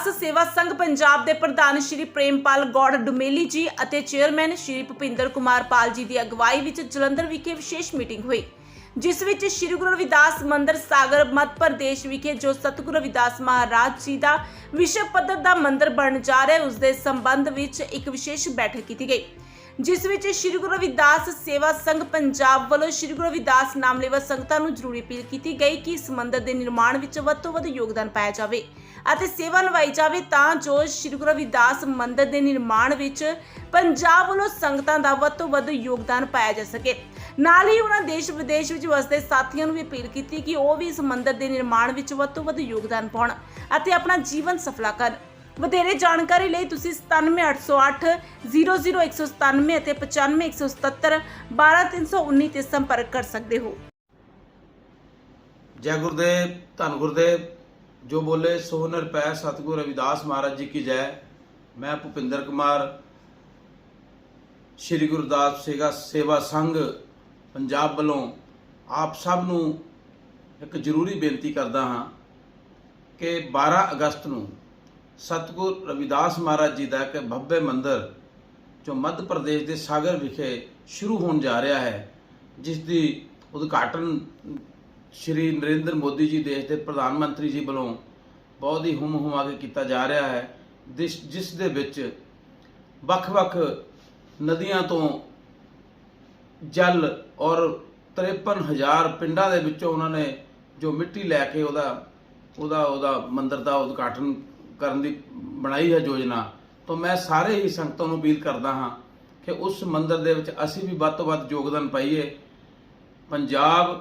ਰਵਿਦਾਸ ਸੇਵਾ ਸੰਘ ਪੰਜਾਬ ਦੇ ਪ੍ਰਧਾਨ ਸ਼੍ਰੀ ਪ੍ਰੇਮਪਾਲ ਗੌੜ ਡੁਮੇਲੀ ਜੀ ਅਤੇ ਚੇਅਰਮੈਨ ਸ਼੍ਰੀ ਭੁਪਿੰਦਰ ਕੁਮਾਰ ਪਾਲ ਜੀ ਦੀ ਅਗਵਾਈ ਵਿੱਚ ਜਲੰਧਰ ਵਿਖੇ ਵਿਸ਼ੇਸ਼ ਮੀਟਿੰਗ ਹੋਈ, ਜਿਸ ਵਿੱਚ ਸ਼੍ਰੀ ਗੁਰੂ ਰਵਿਦਾਸ ਮੰਦਿਰ ਸਾਗਰ, ਮੱਧ ਪ੍ਰਦੇਸ਼ ਵਿਖੇ ਜੋ ਸਤਿਗੁਰੂ ਰਵਿਦਾਸ ਮਹਾਰਾਜ ਜੀ ਦਾ ਵਿਸ਼ਵ ਪੱਧਰ ਦਾ ਮੰਦਿਰ ਬਣ ਜਾ ਰਿਹਾ ਹੈ ਉਸ ਦੇ ਸੰਬੰਧ ਵਿੱਚ ਇੱਕ ਵਿਸ਼ੇਸ਼ ਬੈਠਕ ਕੀਤੀ ਗਈ। ਜਿਸ ਵਿੱਚ ਸ਼੍ਰੀ ਗੁਰੂ ਰਵਿਦਾਸ ਸੇਵਾ ਸੰਘ ਪੰਜਾਬ ਵੱਲੋਂ ਸ਼੍ਰੀ ਗੁਰੂ ਰਵਿਦਾਸ ਨਾਮ ਲੇਵਾ ਸੰਗਤਾਂ ਨੂੰ ਜ਼ਰੂਰੀ ਅਪੀਲ ਕੀਤੀ ਗਈ ਕਿ ਇਸ ਮੰਦਿਰ ਦੇ ਨਿਰਮਾਣ ਵਿੱਚ ਵੱਧ ਤੋਂ ਵੱਧ ਯੋਗਦਾਨ ਪਾਇਆ ਜਾਵੇ ਅਤੇ ਸੇਵਾ ਨਿਭਾਈ ਜਾਵੇ ਤਾਂ ਜੋ ਸ਼੍ਰੀ ਗੁਰੂ ਰਵਿਦਾਸ ਮੰਦਿਰ ਦੇ ਨਿਰਮਾਣ ਵਿੱਚ ਪੰਜਾਬ ਵੱਲੋਂ ਸੰਗਤਾਂ ਦਾ ਵੱਧ ਤੋਂ ਵੱਧ ਯੋਗਦਾਨ ਪਾਇਆ ਜਾ ਸਕੇ। ਨਾਲ ਹੀ ਉਹਨਾਂ ਦੇਸ਼ ਵਿਦੇਸ਼ ਵਿੱਚ ਵਸਦੇ ਸਾਥੀਆਂ ਨੂੰ ਵੀ ਅਪੀਲ ਕੀਤੀ ਕਿ ਉਹ ਵੀ ਇਸ ਮੰਦਿਰ ਦੇ ਨਿਰਮਾਣ ਵਿੱਚ ਵੱਧ ਤੋਂ ਵੱਧ ਯੋਗਦਾਨ ਪਾਉਣ ਅਤੇ ਆਪਣਾ ਜੀਵਨ ਸਫਲਾ ਕਰਨ। ਵਧੇਰੇ ਜਾਣਕਾਰੀ ਲਈ ਤੁਸੀਂ 97808 00197 ਅਤੇ 95177 12319 ਤੇ ਸੰਪਰਕ ਕਰ ਸਕਦੇ ਹੋ। ਜੈ ਗੁਰਦੇਵ, ਧੰਨ ਗੁਰਦੇਵ। ਜੋ ਬੋਲੇ ਸੋ ਨਿਰਪੈ ਸਤਿਗੁਰ ਰਵਿਦਾਸ ਮਹਾਰਾਜ ਜੀ ਕੀ ਜੈ। ਮੈਂ ਭੁਪਿੰਦਰ ਕੁਮਾਰ, ਸ੍ਰੀ ਗੁਰਦਾਸ ਸੇਵਾ ਸੇਵਾ ਸੰਘ, ਪੰਜਾਬ ਵੱਲੋਂ ਆਪ ਸਭ ਨੂੰ ਇੱਕ ਜ਼ਰੂਰੀ ਬੇਨਤੀ ਕਰਦਾ ਹਾਂ ਕਿ 12 ਅਗਸਤ ਨੂੰ ਸਤਿਗੁਰ ਰਵਿਦਾਸ ਮਹਾਰਾਜ ਜੀ ਦਾ ਇੱਕ ਭੱਬੇ ਮੰਦਰ ਜੋ ਮੱਧ ਪ੍ਰਦੇਸ਼ ਦੇ ਸਾਗਰ ਵਿਖੇ ਸ਼ੁਰੂ ਹੋਣ ਜਾ ਰਿਹਾ ਹੈ ਜਿਸ ਦੀ ਉਦਘਾਟਨ ਸ਼੍ਰੀ ਨਰਿੰਦਰ ਮੋਦੀ ਜੀ ਦੇਸ਼ ਦੇ ਪ੍ਰਧਾਨ ਮੰਤਰੀ ਜੀ ਵੱਲੋਂ ਬਹੁਤ ਹੀ ਹੁਮ ਹੁਮਾ ਕੇ ਕੀਤਾ ਜਾ ਰਿਹਾ ਹੈ ਜਿਸ ਜਿਸ ਦੇ ਵਿੱਚ ਵੱਖ-ਵੱਖ ਨਦੀਆਂ ਤੋਂ ਜਲ ਔਰ 53000 ਪਿੰਡਾਂ ਦੇ ਵਿੱਚੋਂ ਉਹਨਾਂ ਨੇ ਜੋ ਮਿੱਟੀ ਲੈ ਕੇ ਉਹਦਾ ਉਹਦਾ ਉਹਦਾ ਮੰਦਿਰ ਦਾ ਉਦਘਾਟਨ ਕਰਨ ਦੀ ਬਣਾਈ ਹੈ ਯੋਜਨਾ, ਤਾਂ ਮੈਂ ਸਾਰੇ ਹੀ ਸੰਗਤਾਂ ਨੂੰ ਅਪੀਲ ਕਰਦਾ ਹਾਂ ਕਿ ਉਸ ਮੰਦਿਰ ਦੇ ਵਿੱਚ ਅਸੀਂ ਵੀ ਵੱਧ ਤੋਂ ਵੱਧ ਯੋਗਦਾਨ ਪਾਈਏ। ਪੰਜਾਬ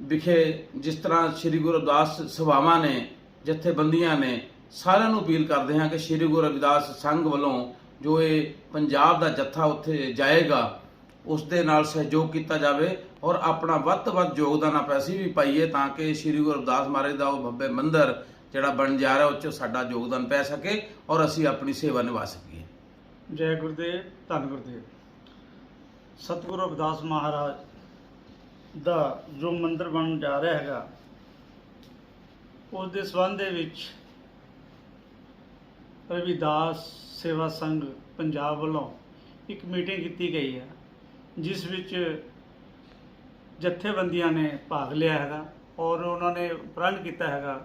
ਵਿਖੇ ਜਿਸ ਤਰ੍ਹਾਂ ਸ੍ਰੀ ਗੁਰੂ ਅਰਦਾਸ ਸਭਾਵਾਂ ਨੇ, ਜਥੇਬੰਦੀਆਂ ਨੇ, ਸਾਰਿਆਂ ਨੂੰ ਅਪੀਲ ਕਰਦੇ ਹਾਂ ਕਿ ਸ੍ਰੀ ਗੁਰੂ ਰਵਿਦਾਸ ਸੰਘ ਵੱਲੋਂ ਜੋ ਇਹ ਪੰਜਾਬ ਦਾ ਜੱਥਾ ਉੱਥੇ ਜਾਏਗਾ, ਉਸ ਦੇ ਨਾਲ ਸਹਿਯੋਗ ਕੀਤਾ ਜਾਵੇ ਔਰ ਆਪਣਾ ਵੱਧ ਤੋਂ ਵੱਧ ਯੋਗਦਾਨ ਆਪਾਂ ਅਸੀਂ ਵੀ ਪਾਈਏ ਤਾਂ ਕਿ ਸ੍ਰੀ ਗੁਰੂ ਰਵਿਦਾਸ ਮਹਾਰਾਜ ਦਾ ਉਹ ਭੱਬੇ ਮੰਦਿਰ ਜਿਹੜਾ ਬਣ ਜਾ ਰਿਹਾ, ਉਹ 'ਚ ਸਾਡਾ ਯੋਗਦਾਨ ਪੈ ਸਕੇ ਔਰ ਅਸੀਂ ਆਪਣੀ ਸੇਵਾ ਨਿਭਾ ਸਕੀਏ। ਜੈ ਗੁਰਦੇਵ, ਧੰਨ ਗੁਰਦੇਵ। ਸਤਿਗੁਰੂ ਰਵਿਦਾਸ ਮਹਾਰਾਜ ਦਾ ਜੋ ਮੰਦਿਰ ਬਣਨ ਜਾ ਰਿਹਾ ਹੈਗਾ, ਉਸ ਦੇ ਸੰਬੰਧ ਦੇ ਵਿੱਚ ਰਵਿਦਾਸ ਸੇਵਾ ਸੰਘ ਪੰਜਾਬ ਵੱਲੋਂ ਇੱਕ ਮੀਟਿੰਗ ਕੀਤੀ ਗਈ ਹੈ, ਜਿਸ ਵਿੱਚ ਜਥੇਬੰਦੀਆਂ ਨੇ ਭਾਗ ਲਿਆ ਹੈਗਾ ਔਰ ਉਹਨਾਂ ਨੇ ਪ੍ਰਣ ਕੀਤਾ ਹੈਗਾ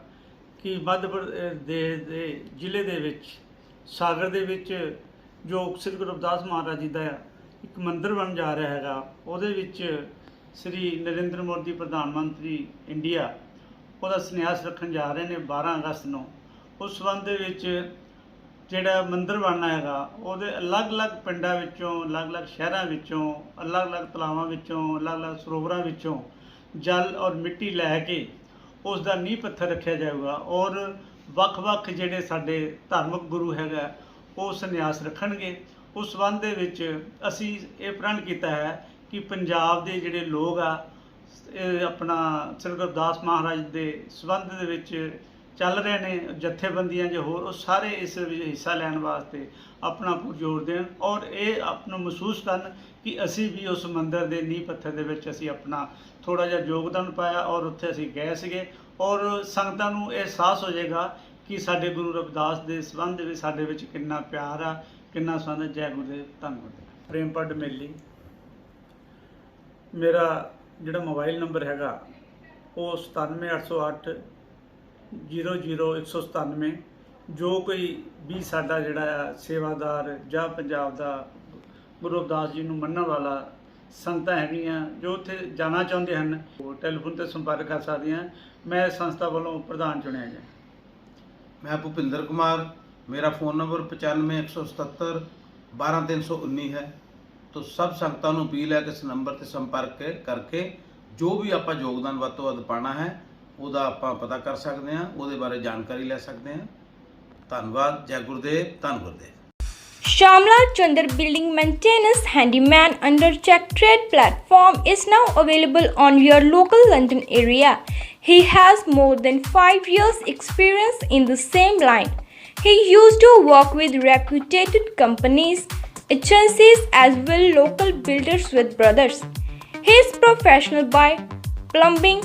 ਕਿ ਮੱਧ ਪ੍ਰਦੇਸ਼ ਦੇ ਜ਼ਿਲ੍ਹੇ ਦੇ ਵਿੱਚ, ਸਾਗਰ ਦੇ ਵਿੱਚ ਜੋ ਸ੍ਰੀ ਗੁਰੂ ਰਵਿਦਾਸ ਮਹਾਰਾਜ ਜੀ ਦਾ ਇੱਕ ਮੰਦਿਰ ਬਣ ਜਾ ਰਿਹਾ ਹੈਗਾ, ਉਹਦੇ ਵਿੱਚ ਸ੍ਰੀ ਨਰਿੰਦਰ ਮੋਦੀ ਪ੍ਰਧਾਨ ਮੰਤਰੀ ਇੰਡੀਆ ਉਹਦਾ ਸੰਨਿਆਸ ਰੱਖਣ ਜਾ ਰਹੇ ਨੇ 12 ਅਗਸਤ ਨੂੰ। ਉਸ ਸੰਬੰਧ ਦੇ ਵਿੱਚ ਜਿਹੜਾ ਮੰਦਿਰ ਬਣਨਾ ਹੈਗਾ, ਉਹਦੇ ਅਲੱਗ-ਅਲੱਗ ਪਿੰਡਾਂ ਵਿੱਚੋਂ, ਅਲੱਗ-ਅਲੱਗ ਸ਼ਹਿਰਾਂ ਵਿੱਚੋਂ, ਅਲੱਗ-ਅਲੱਗ ਤਲਾਵਾਂ ਵਿੱਚੋਂ, ਅਲੱਗ-ਅਲੱਗ ਸਰੋਵਰਾਂ ਵਿੱਚੋਂ ਜਲ ਔਰ ਮਿੱਟੀ ਲੈ ਕੇ ਉਸ ਦਾ ਨੀਂਹ ਪੱਥਰ ਰੱਖਿਆ ਜਾਊਗਾ ਔਰ ਵੱਖ-ਵੱਖ ਜਿਹੜੇ ਸਾਡੇ ਧਾਰਮਿਕ ਗੁਰੂ ਹੈਗਾ, ਉਹ ਸੰਨਿਆਸ ਰੱਖਣਗੇ। ਉਸ ਸੰਬੰਧ ਦੇ ਵਿੱਚ ਅਸੀਂ ਇਹ ਪ੍ਰਣ ਕੀਤਾ ਹੈ ਕਿ ਪੰਜਾਬ ਦੇ ਜਿਹੜੇ ਲੋਕ ਆ, ਇਹ ਆਪਣਾ ਸ੍ਰੀ ਗੁਰਦਾਸ ਮਹਾਰਾਜ ਦੇ ਸੰਬੰਧ ਦੇ ਵਿੱਚ ਚੱਲ ਰਹੇ ਨੇ, ਜਥੇਬੰਦੀਆਂ ਜਾਂ ਹੋਰ, ਉਹ ਸਾਰੇ ਇਸ ਵਿੱਚ ਹਿੱਸਾ ਲੈਣ ਵਾਸਤੇ ਆਪਣਾ ਪੁਰਜੋਰ ਦੇਣ ਔਰ ਇਹ ਆਪ ਨੂੰ ਮਹਿਸੂਸ ਕਰਨ ਕਿ ਅਸੀਂ ਵੀ ਉਸ ਮੰਦਰ ਦੇ ਨੀਂਹ ਪੱਥਰ ਦੇ ਵਿੱਚ ਅਸੀਂ ਆਪਣਾ ਥੋੜਾ ਜਿਹਾ ਯੋਗਦਾਨ ਪਾਇਆ ਔਰ ਉੱਥੇ ਅਸੀਂ ਗਏ ਸੀਗੇ ਔਰ ਸੰਗਤਾਂ ਨੂੰ ਇਹ ਅਹਿਸਾਸ ਹੋ ਜਾਏਗਾ ਕਿ ਸਾਡੇ ਗੁਰੂ ਰਵਿਦਾਸ ਦੇ ਸੰਬੰਧ ਵਿੱਚ ਸਾਡੇ ਵਿੱਚ ਕਿੰਨਾ ਪਿਆਰ ਆ, ਕਿੰਨਾ ਸੰਬੰਧ ਜੈ ਗੁਰਦੇਵ ਧੰਨਵਾਦ ਪ੍ਰੇਮ ਪ੍ਰੇਮਪਦ ਮੇਲੀ। ਮੇਰਾ ਜਿਹੜਾ ਮੋਬਾਈਲ ਨੰਬਰ ਹੈਗਾ, ਉਹ 97808 00197 ਜੋ ਕੋਈ ਵੀ ਸਾਡਾ ਜਿਹੜਾ ਆ ਸੇਵਾਦਾਰ ਜਾਂ ਪੰਜਾਬ ਦਾ ਗੁਰੂ ਰਵਿਦਾਸ ਜੀ ਨੂੰ ਮੰਨਣ ਵਾਲਾ ਸੰਗਤਾਂ ਹੈਗੀਆਂ, ਜੋ ਉੱਥੇ ਜਾਣਾ ਚਾਹੁੰਦੇ ਹਨ, ਉਹ ਟੈਲੀਫੋਨ ਤੇ ਸੰਪਰਕ ਕਰ ਸਕਦੀਆਂ, ਮੈਂ ਸੰਸਥਾ ਵੱਲੋਂ ਪ੍ਰਧਾਨ ਚੁਣਿਆ ਗਿਆ। ਮੈਂ ਭੁਪਿੰਦਰ ਕੁਮਾਰ, ਮੇਰਾ ਫੋਨ ਨੰਬਰ 95177 12319 ਹੈ। ਤੋ ਸਭ ਸੰਗਤਾਂ ਨੂੰ ਅਪੀਲ ਹੈ ਕਿ ਇਸ ਨੰਬਰ ਤੇ ਸੰਪਰਕ ਕਰਕੇ ਜੋ ਵੀ ਆਪਾਂ ਯੋਗਦਾਨ ਵੱਧ ਤੋਂ ਵੱਧ ਪਾਣਾ ਹੈ ਉਹਦਾ ਆਪਾਂ ਪਤਾ ਕਰ ਸਕਦੇ ਹਾਂ ਉਹਦੇ ਬਾਰੇ ਜਾਣਕਾਰੀ ਲੈ ਸਕਦੇ ਹਾਂ ਧੰਨਵਾਦ ਜੈ ਗੁਰਦੇਵ ਧੰਨ Gurdev Shamla Chandar Building Maintenance Handyman under Check Trade platform is now available on your local London area. He has more than 5 years experience in the same line. He used to work with reputed companies, agencies as well local builders with brothers. He is professional by plumbing,